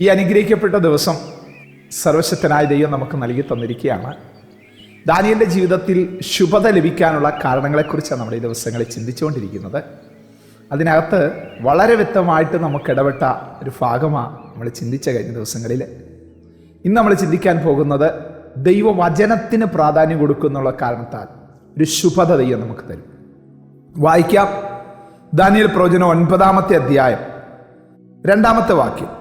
ഈ അനുഗ്രഹിക്കപ്പെട്ട ദിവസം സർവശക്തനായ ദൈവം നമുക്ക് നൽകി തന്നിരിക്കുകയാണ്. ദാനിയലിന്റെ ജീവിതത്തിൽ ശുഭത ലഭിക്കാനുള്ള കാരണങ്ങളെക്കുറിച്ചാണ് നമ്മൾ ഈ ദിവസങ്ങളിൽ ചിന്തിച്ചുകൊണ്ടിരിക്കുന്നത്. അതിനകത്ത് വളരെ വ്യക്തമായിട്ട് നമുക്ക് ഇടപെട്ട ഒരു ഭാഗമാണ് നമ്മൾ ചിന്തിച്ച കഴിഞ്ഞ ദിവസങ്ങളിൽ. ഇന്ന് നമ്മൾ ചിന്തിക്കാൻ പോകുന്നത് ദൈവവചനത്തിന് പ്രാധാന്യം കൊടുക്കുന്നുള്ള കാരണത്താൽ ഒരു ശുഭത ദൈവം നമുക്ക് തരും. വായിക്കാം. ദാനിയൽ പ്രവചനം ഒൻപതാമത്തെ അധ്യായം. രണ്ടാമത്തെ വാക്യം.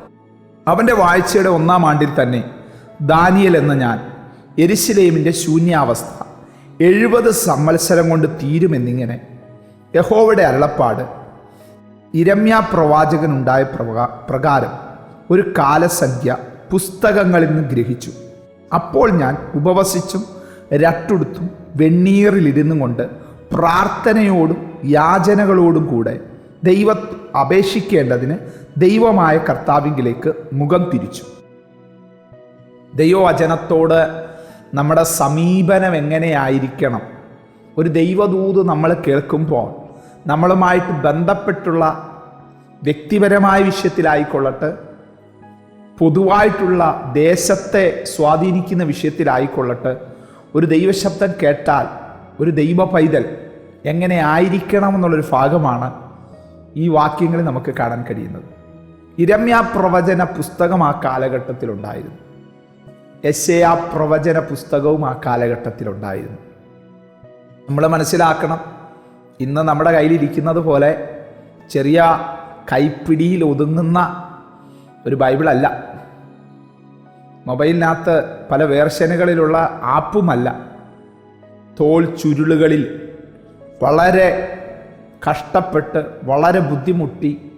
അവന്റെ വാഴ്ചയുടെ ഒന്നാം ആണ്ടിൽ തന്നെ ദാനിയൽ എന്ന ഞാൻ എരിശിലേമിന്റെ ശൂന്യാവസ്ഥ എഴുപത് സമ്മത്സരം കൊണ്ട് തീരുമെന്നിങ്ങനെ യഹോവയുടെ അരുളപ്പാട് ഇരമ്യ പ്രവാചകനുണ്ടായ പ്രകാ പ്രകാരം ഒരു കാലസംഖ്യ പുസ്തകങ്ങളിൽ നിന്ന് ഗ്രഹിച്ചു. അപ്പോൾ ഞാൻ ഉപവസിച്ചും രട്ടുടുത്തും വെണ്ണീറിലിരുന്നു കൊണ്ട് പ്രാർത്ഥനയോടും യാചനകളോടും കൂടെ ദൈവ അപേക്ഷിക്കേണ്ടതിന് ദൈവമായ കർത്താവിങ്കിലേക്ക് മുഖം തിരിച്ചു. ദൈവവചനത്തോട് നമ്മുടെ സമീപനം എങ്ങനെയായിരിക്കണം? ഒരു ദൈവദൂത് നമ്മൾ കേൾക്കുമ്പോൾ നമ്മളുമായിട്ട് ബന്ധപ്പെട്ടുള്ള വ്യക്തിപരമായ വിഷയത്തിലായിക്കൊള്ളട്ടെ പൊതുവായിട്ടുള്ള ദേശത്തെ സ്വാധീനിക്കുന്ന വിഷയത്തിലായിക്കൊള്ളട്ടെ ഒരു ദൈവശബ്ദം കേട്ടാൽ ഒരു ദൈവ പൈതൽ എങ്ങനെ ആയിരിക്കണം എന്നുള്ളൊരു ഭാഗമാണ് ഈ വാക്യങ്ങളിൽ നമുക്ക് കാണാൻ കഴിയുന്നത്. ഇരമ്യ പ്രവചന പുസ്തകം ആ കാലഘട്ടത്തിലുണ്ടായിരുന്നു. യശയ പ്രവചന പുസ്തകവും ആ കാലഘട്ടത്തിലുണ്ടായിരുന്നു. നമ്മൾ മനസ്സിലാക്കണം. ഇന്ന് നമ്മുടെ കയ്യിലിരിക്കുന്നത് പോലെ ചെറിയ കൈപ്പിടിയിൽ ഒതുങ്ങുന്ന ഒരു ബൈബിളല്ല. മൊബൈലിനകത്ത് പല വേർഷനുകളിലുള്ള ആപ്പുമല്ല. തോൾ ചുരുളുകളിൽ വളരെ കഷ്ടപ്പെട്ട് വളരെ ബുദ്ധിമുട്ടി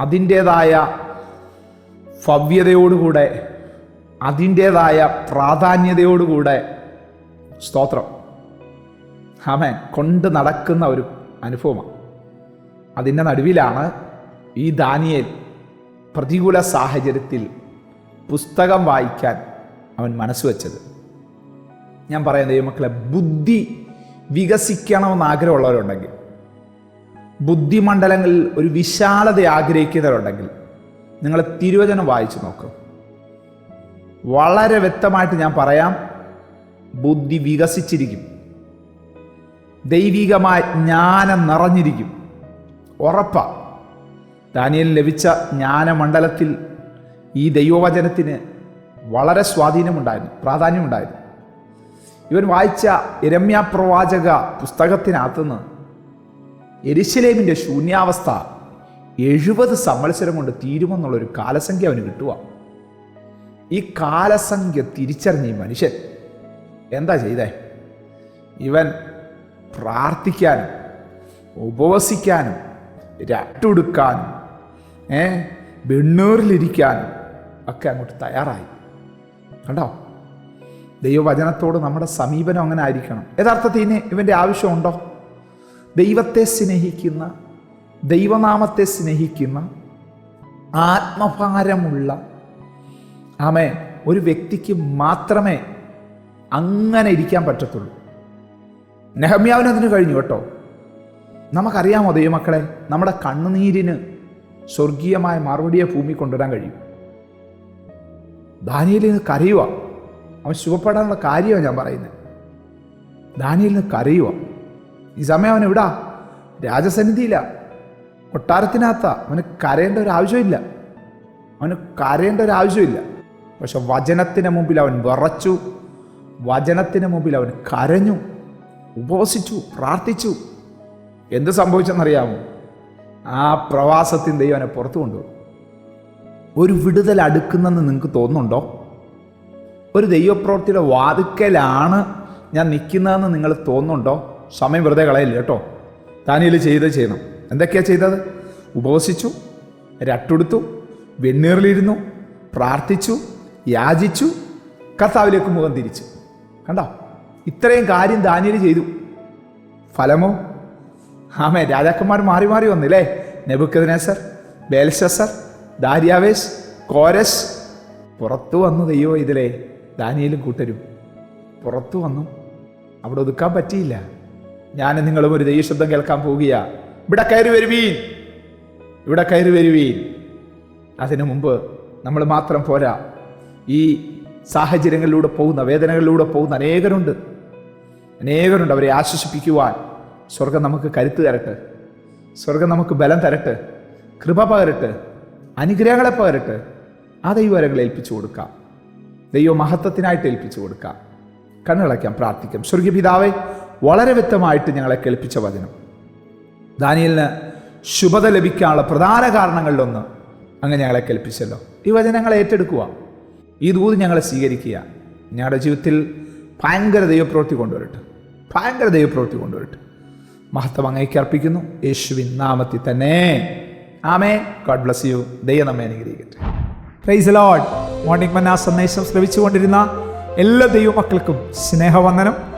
അതിന്റേതായ ഭവ്യതയോടുകൂടെ അതിന്റേതായ പ്രാധാന്യതയോടുകൂടെ സ്തോത്രം. ആമേൻ. കൊണ്ട് നടക്കുന്ന ഒരു അനുഭവമാണ്. അതിന്റെ നടുവിലാണ് ഈ ദാനിയേൽ പ്രതികൂല സാഹചര്യത്തിൽ പുസ്തകം വായിക്കാൻ അവൻ മനസ്സ് വെച്ചത്. ഞാൻ പറയുന്നത് മക്കളെ ബുദ്ധി വികസിക്കണമെന്ന് ആഗ്രഹമുള്ളവരുണ്ടെങ്കിൽ ബുദ്ധിമണ്ഡലങ്ങളിൽ ഒരു വിശാലത ആഗ്രഹിക്കുന്നവരുണ്ടെങ്കിൽ നിങ്ങൾ തിരുവചനം വായിച്ചു നോക്കും. വളരെ വ്യക്തമായിട്ട് ഞാൻ പറയാം ബുദ്ധി വികസിച്ചിരിക്കും. ദൈവികമായ ജ്ഞാനം നിറഞ്ഞിരിക്കും. ഉറപ്പാ. ദാനിയൽ ലഭിച്ച ജ്ഞാനമണ്ഡലത്തിൽ ഈ ദൈവവചനത്തിന് വളരെ സ്വാധീനമുണ്ടായിരുന്നു പ്രാധാന്യമുണ്ടായിരുന്നു. ഇവൻ വായിച്ച രമ്യ പ്രവാചക പുസ്തകത്തിനകത്തുനിന്ന് എരിശിലേമിന്റെ ശൂന്യാവസ്ഥ എഴുപത് സംവത്സരം കൊണ്ട് തീരുമെന്നുള്ളൊരു കാലസംഖ്യ അവന് കിട്ടുക ഈ കാലസംഖ്യ തിരിച്ചറിഞ്ഞ ഈ മനുഷ്യൻ എന്താ ചെയ്തേ? ഇവൻ പ്രാർത്ഥിക്കാനും ഉപവസിക്കാനും രട്ടുടുക്കാനും ഏ വെണ്ണൂറിലിരിക്കാനും ഒക്കെ അങ്ങോട്ട് തയ്യാറായി. കണ്ടോ? ദൈവവചനത്തോട് നമ്മുടെ സമീപനം അങ്ങനെ ആയിരിക്കണം. യഥാർത്ഥത്തിൽ ഇനി ഇവന്റെ ആവശ്യമുണ്ടോ? ദൈവത്തെ സ്നേഹിക്കുന്ന ദൈവനാമത്തെ സ്നേഹിക്കുന്ന ആത്മഭാരമുള്ള ആമേ ഒരു വ്യക്തിക്ക് മാത്രമേ അങ്ങനെ ഇരിക്കാൻ പറ്റത്തുള്ളൂ. നെഹമ്യാവിന് അതിന് കഴിഞ്ഞു കേട്ടോ. നമുക്കറിയാമോ ദൈവമക്കളെ നമ്മുടെ കണ്ണുനീരിന് സ്വർഗീയമായ മറുപടിയെ ഭൂമി കൊണ്ടുവരാൻ കഴിയും. ദാനിയലിന് കരയുക അവൻ ശുഭപ്പെടാനുള്ള കാര്യമാണ് ഞാൻ പറയുന്നത് ദാനിയലിന് കരയുക ഈ സമയം അവൻ എവിടാ? രാജസന്നിധിയില്ല. കൊട്ടാരത്തിനകത്ത. അവന് കരയേണ്ട ഒരു ആവശ്യമില്ല. അവന് കരയേണ്ട ഒരു ആവശ്യമില്ല. പക്ഷെ വചനത്തിന് മുമ്പിൽ അവൻ വിറച്ചു. വചനത്തിന് മുമ്പിൽ അവൻ കരഞ്ഞു. ഉപവസിച്ചു. പ്രാർത്ഥിച്ചു. എന്ത് സംഭവിച്ചെന്നറിയാമോ? ആ പ്രവാസത്തിൻ ദൈവം അവനെ പുറത്തു കൊണ്ടുപോകും ഒരു വിടുതൽ അടുക്കുന്നെന്ന് നിങ്ങൾക്ക് തോന്നുന്നുണ്ടോ? ഒരു ദൈവപ്രവൃത്തിയുടെ വാതുക്കലാണ് ഞാൻ നിൽക്കുന്നതെന്ന് നിങ്ങൾ തോന്നുന്നുണ്ടോ? സമയം വെറുതെ കളയില്ല കേട്ടോ? താനിയിൽ ചെയ്ത് ചെയ്യണം എന്തൊക്കെയാണ് ചെയ്തത്? ഉപവസിച്ചു രട്ടുടുത്തു വെണ്ണീറിലിരുന്നു പ്രാർത്ഥിച്ചു യാചിച്ചു കർത്താവിലേക്ക് മുഖം തിരിച്ചു. കണ്ടോ? ഇത്രയും കാര്യം ദാനിയൽ ചെയ്തു. ഫലമോ? ആമേ രാജാക്കന്മാർ മാറി മാറി വന്നില്ലേ? നെബുക്കദിനേസർ ബേൽഷസർ ദാര്യാവേശ് കോരസ്. പുറത്തു വന്നു ദൈവോ ഇതിലെ ദാനിയലും കൂട്ടരും. പുറത്തു വന്നു. അവിടെ ഒതുക്കാൻ പറ്റിയില്ല. ഞാൻ നിങ്ങളും ഒരു ദൈവശബ്ദം കേൾക്കാൻ പോവുകയാ ഇവിടെ കയറി വരുവീൻ. ഇവിടെ കയറി വരുവീൻ. അതിനു മുമ്പ് നമ്മൾ മാത്രം പോരാ. ഈ സാഹചര്യങ്ങളിലൂടെ പോകുന്ന വേദനകളിലൂടെ പോകുന്ന അനേകരുണ്ട്. അനേകരുണ്ട് അവരെ ആശ്വസിപ്പിക്കുവാൻ. സ്വർഗം നമുക്ക് കരുത്ത് തരട്ടെ. സ്വർഗം നമുക്ക് ബലം തരട്ടെ. കൃപ പകരട്ടെ. അനുഗ്രഹങ്ങളെ പകരട്ടെ. ആ ദൈവരങ്ങളെ ഏൽപ്പിച്ചു കൊടുക്കാം. ദൈവ മഹത്വത്തിനായിട്ട് ഏൽപ്പിച്ചു കൊടുക്കാം. കണ്ണുകളയ്ക്കാം പ്രാർത്ഥിക്കാം. സ്വർഗീയ പിതാവെ വളരെ വ്യക്തമായിട്ട് ഞങ്ങളെ കേൾപ്പിച്ച വചനം. ദാനിയലിന് ശുഭത ലഭിക്കാനുള്ള പ്രധാന കാരണങ്ങളിലൊന്ന് അങ്ങ് ഞങ്ങളെ കേൾപ്പിച്ചല്ലോ. ഈ വചനങ്ങളെ ഏറ്റെടുക്കുക. ഈ ദൂത് ഞങ്ങളെ സ്വീകരിക്കുക. ഞങ്ങളുടെ ജീവിതത്തിൽ ഭയങ്കര ദൈവപ്രവൃത്തി കൊണ്ടുവരട്ടെ. ഭയങ്കര ദൈവപ്രവൃത്തി കൊണ്ടുവരട്ടെ. മഹത്വം അങ്ങേക്ക് അർപ്പിക്കുന്നു. യേശുവിൻ നാമത്തിൽ തന്നെ. ആമേ ഗോഡ് ബ്ലസ് യു ദൈവം നമ്മെ അനുഗ്രഹിക്കട്ടെ. പ്രൈസ് ലോഡ് മോർണിംഗ് മന്ന സന്ദേശം ശ്രവിച്ചുകൊണ്ടിരുന്ന എല്ലാ ദൈവമക്കൾക്കും സ്നേഹവന്ദനം.